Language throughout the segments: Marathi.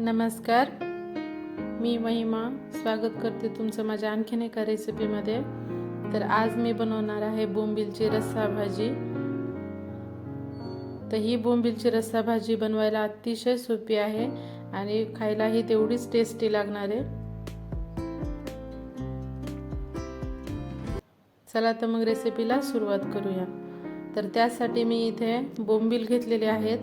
नमस्कार. मी महिमा. स्वागत करते तुमचं माझ्या आणखीन एका रेसिपीमध्ये तर आज मी बनवणार आहे बोंबिलची रस्सा भाजी. तर ही बोंबिलची रस्सा भाजी बनवायला अतिशय सोपी आहे आणि खायलाही तेवढीच टेस्टी लागणार आहे. चला तर मग रेसिपीला सुरुवात करूया. तर त्यासाठी मी इथे बोंबील घेतलेले आहेत.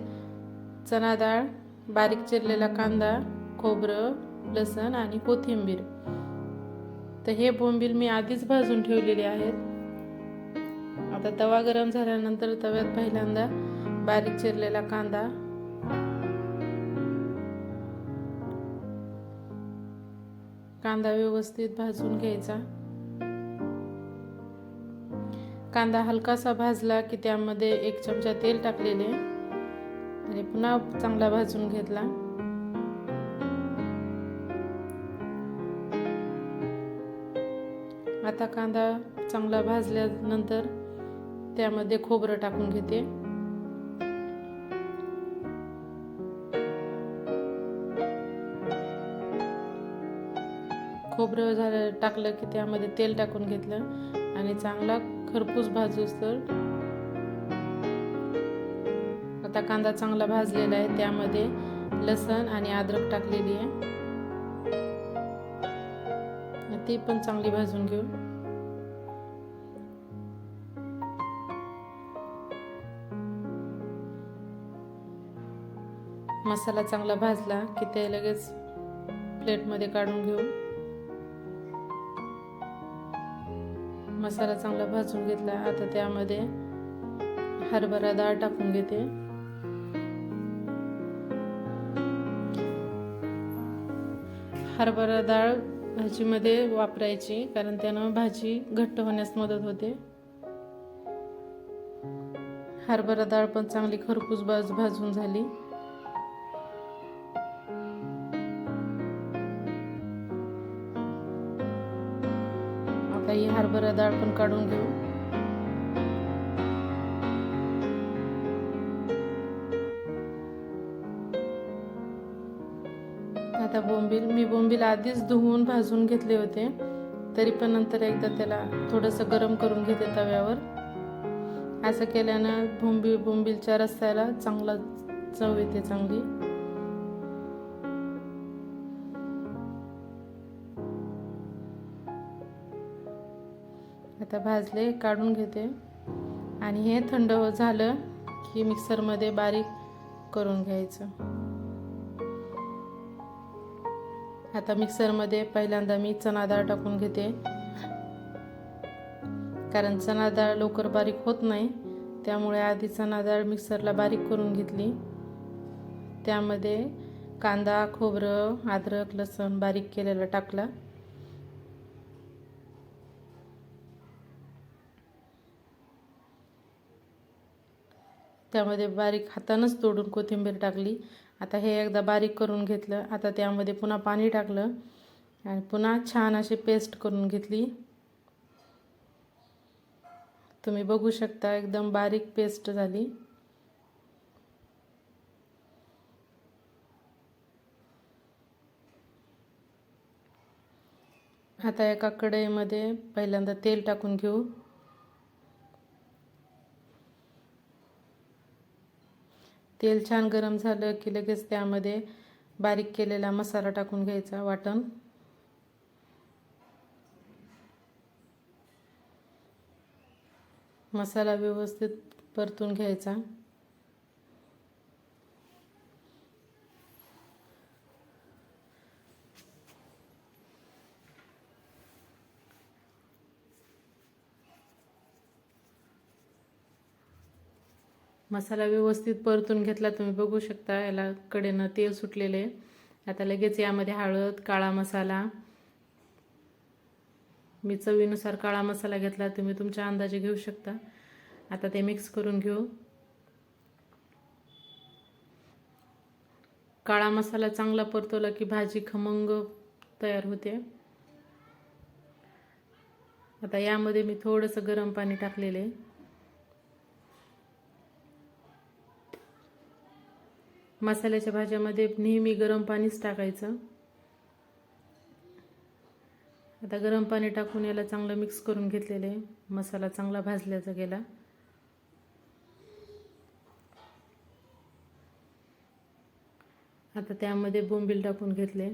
चना डाळ बारीक चिरलेला कांदा खोबरं लसण आणि कोथिंबीर. तर हे बोंबील मी आधीच भाजून ठेवलेले आहेत. आता तवा गरम झाल्यानंतर तव्यात पहिल्यांदा बारीक चिरलेला कांदा. कांदा व्यवस्थित भाजून घ्यायचा. कांदा हलकासा भाजला की त्यामध्ये एक चमचा तेल टाकलेले. आणि पुन्हा चांगला भाजून घेतला. आता कांदा चांगला भाजल्यानंतर त्यामध्ये खोबरं टाकून घेते. खोबरं झालं टाकलं की त्यामध्ये तेल टाकून घेतलं. आणि चांगला खरपूस भाजूस तर आता कांदा चांगला भाजलेला आहे त्यामध्ये लसण आणि अद्रक टाकलेली आहे. ती पण चांगली भाजून घेऊ. मसाला चांगला भाजला की ते लगेच प्लेटमध्ये काढून घेऊ. मसाला चांगला भाजून घेतला आता त्यामध्ये हरभरा डाळ टाकून घेते. हरभरा डाळ भाजीमध्ये वापरायची कारण त्यानं भाजी घट्ट होण्यास मदत होते. हरभरा डाळ पण चांगली खरपूस बाज भाजून झाली. आता ही हरभरा डाळ पण काढून घेऊ. आता बोंबील मी बोंबील आधीच धुवून भाजून घेतले होते. तरी पण नंतर एकदा त्याला थोडंसं गरम करून घेते तव्यावर. असं केल्यानं बोंबी बोंबीलच्या रस्त्याला चांगला चव येते चांगली. आता भाजले काढून घेते. आणि हे थंड झालं की मिक्सरमध्ये बारीक करून घ्यायचं. आता मिक्सरमध्ये पहिल्यांदा मी चना डाळ टाकून घेते. कारण चना डाळ लवकर बारीक होत नाही त्यामुळे आधी चना डाळ मिक्सरला बारीक करून घेतली. त्यामध्ये कांदा खोबरं अद्रक लसूण बारीक केलेलं टाकला. त्यामध्ये बारीक हातानंच तोडून कोथिंबीर टाकली. आता हे एकदा बारीक करून घेतलं. आता त्यामध्ये पुन्हा पाणी टाकलं आणि पुन्हा छान अशी पेस्ट करून घेतली. तुम्ही बघू शकता एकदम बारीक पेस्ट झाली. आता एका कढईमध्ये पहिल्यांदा तेल टाकून घेऊ. तेल छान गरम झालं की लगेच त्यामध्ये बारीक केलेला मसाला टाकून घ्यायचा वाटण. मसाला व्यवस्थित परतून घ्यायचा. मसाला व्यवस्थित परतून घेतला तुम्ही बघू शकता याला कडेनं तेल सुटलेले आता लगेच यामध्ये हळद काळा मसाला. मी चवीनुसार काळा मसाला घेतला तुम्ही तुमच्या अंदाजे घेऊ शकता. आता ते मिक्स करून घेऊ. काळा मसाला चांगला परतवला की भाजी खमंग तयार होते. आता यामध्ये मी थोडंसं गरम पाणी टाकलेलं आहे. मसाल्याच्या भाज्यामध्ये नेहमी गरम पाणीच टाकायचं. आता गरम पाणी टाकून याला चांगलं मिक्स करून घेतलेलं आहे. मसाला चांगला भाजल्याचा गेला. आता त्यामध्ये बोंबील टाकून घेतले.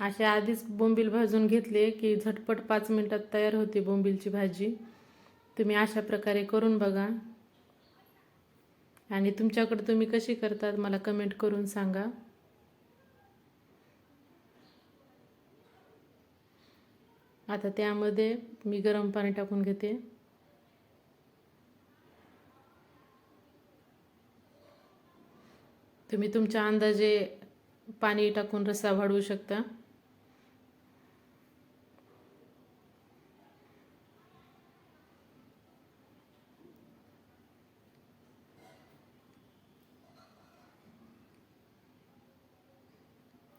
असे आधीच बोंबील भाजून घेतले की झटपट पाच मिनटात तयार होते बोंबीलची भाजी. तुम्ही अशा प्रकारे करून बघा. आणि तुमच्याकडे तुम्ही कशी करतात मला कमेंट करून सांगा. आता त्यामध्ये मी गरम पाणी टाकून घेते. तुम्ही तुमच्या अंदाजे पाणी टाकून रस्सा वाढवू शकता.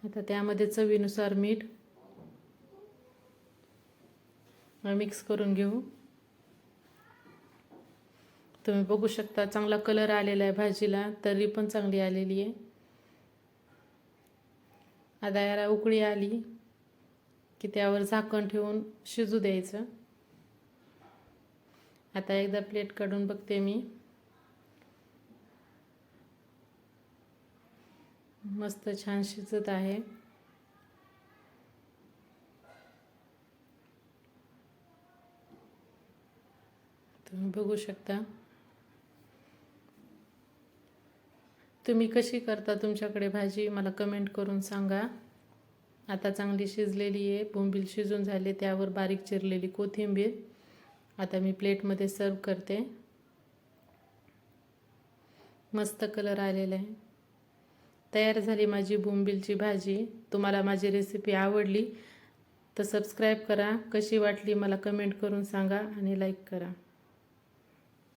आता त्यामध्ये चवीनुसार मीठ मिक्स करून घेऊ. तुम्ही बघू शकता चांगला कलर आलेला आहे भाजीला तरी पण चांगली आलेली आहे. आता याला उकळी आली की त्यावर झाकण ठेवून शिजू द्यायचं. आता एकदा प्लेट काढून बघते मी. मस्त छान शिजत आहे. तुम्ही बघू शकता. तुम्ही कशी करता तुमच्याकडे भाजी मला कमेंट करून सांगा. आता चांगली शिजलेली आहे बोंबील शिजून झाले त्यावर बारीक चिरलेली कोथिंबीर. आता मी प्लेटमध्ये सर्व करते. मस्त कलर आलेला आहे. तयार झाली माझी बोंबीलची भाजी. तुम्हाला माझी रेसिपी आवडली तर सबस्क्राईब करा. कशी वाटली मला कमेंट करून सांगा आणि लाईक करा.